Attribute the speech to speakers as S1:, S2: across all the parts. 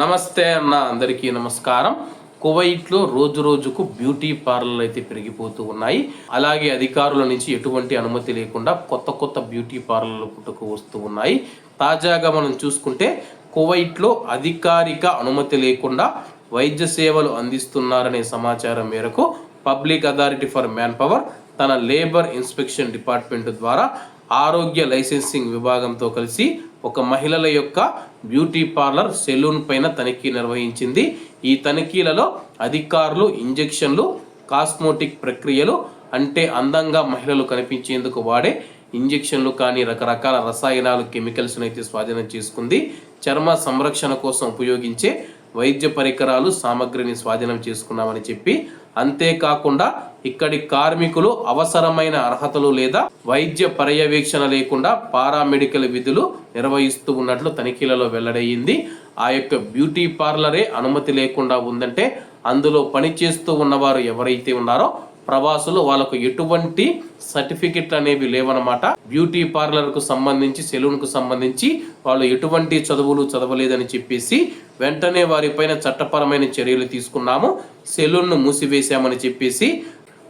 S1: నమస్తే అన్న అందరికీ నమస్కారం. కువైట్లో రోజు రోజుకు బ్యూటీ పార్లర్లు అయితే పెరిగిపోతూ ఉన్నాయి. అలాగే అధికారుల నుంచి ఎటువంటి అనుమతి లేకుండా కొత్త కొత్త బ్యూటీ పార్లర్లు పుట్టుకు వస్తూ ఉన్నాయి. తాజాగా మనం చూసుకుంటే కువైట్లో అధికారిక అనుమతి లేకుండా వైద్య సేవలు అందిస్తున్నారనే సమాచారం మేరకు public authority for man power తన లేబర్ ఇన్స్పెక్షన్ డిపార్ట్మెంట్ ద్వారా ఆరోగ్య లైసెన్సింగ్ విభాగంతో కలిసి ఒక మహిళల యొక్క బ్యూటీ పార్లర్ సెలూన్ పైన తనిఖీ నిర్వహించింది. ఈ తనిఖీలలో అధికారులు ఇంజెక్షన్లు కాస్మోటిక్ ప్రక్రియలు అంటే అందంగా మహిళలు కనిపించేందుకు వాడే ఇంజెక్షన్లు కానీ రకరకాల రసాయనాలు కెమికల్స్ను అయితే స్వాధీనం చేసుకుంది. చర్మ సంరక్షణ కోసం ఉపయోగించే వైద్య పరికరాలు సామగ్రిని స్వాధీనం చేసుకున్నామని చెప్పి అంతేకాకుండా ఇక్కడి కార్మికులు అవసరమైన అర్హతలు లేదా వైద్య పర్యవేక్షణ లేకుండా పారామెడికల్ విధులు నిర్వహిస్తూ ఉన్నట్లు తనిఖీలలో వెల్లడయ్యింది ఆ యొక్క బ్యూటీ పార్లరే అనుమతి లేకుండా ఉందంటే అందులో పనిచేస్తూ ఉన్నవారు ఎవరైతే ఉన్నారో ప్రవాసులు వాళ్ళకు ఎటువంటి సర్టిఫికెట్లు అనేవి లేవన్నమాట. బ్యూటీ పార్లర్కు సంబంధించి సెలూన్కు సంబంధించి వాళ్ళు ఎటువంటి చదువులు చదవలేదని చెప్పేసి వెంటనే వారిపైన చట్టపరమైన చర్యలు తీసుకున్నాము. సెలూన్ను మూసివేశామని చెప్పేసి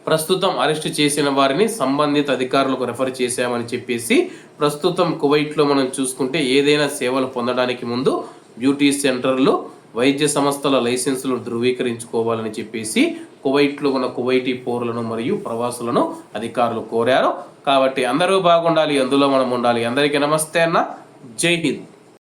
S1: ప్రస్తుతం అరెస్ట్ చేసిన వారిని సంబంధిత అధికారులకు రెఫర్ చేశామని చెప్పేసి ప్రస్తుతం కువైట్లో మనం చూసుకుంటే ఏదైనా సేవలు పొందడానికి ముందు బ్యూటీ సెంటర్లు వైద్య సంస్థల లైసెన్సులు ధృవీకరించుకోవాలని చెప్పేసి కువైట్లో ఉన్న కువైటీ పౌరులను మరియు ప్రవాసులను అధికారులు కోరారు. కాబట్టి అందరూ బాగుండాలి అందులో మనం ఉండాలి. అందరికీ నమస్తే అన్న. జై హింద్.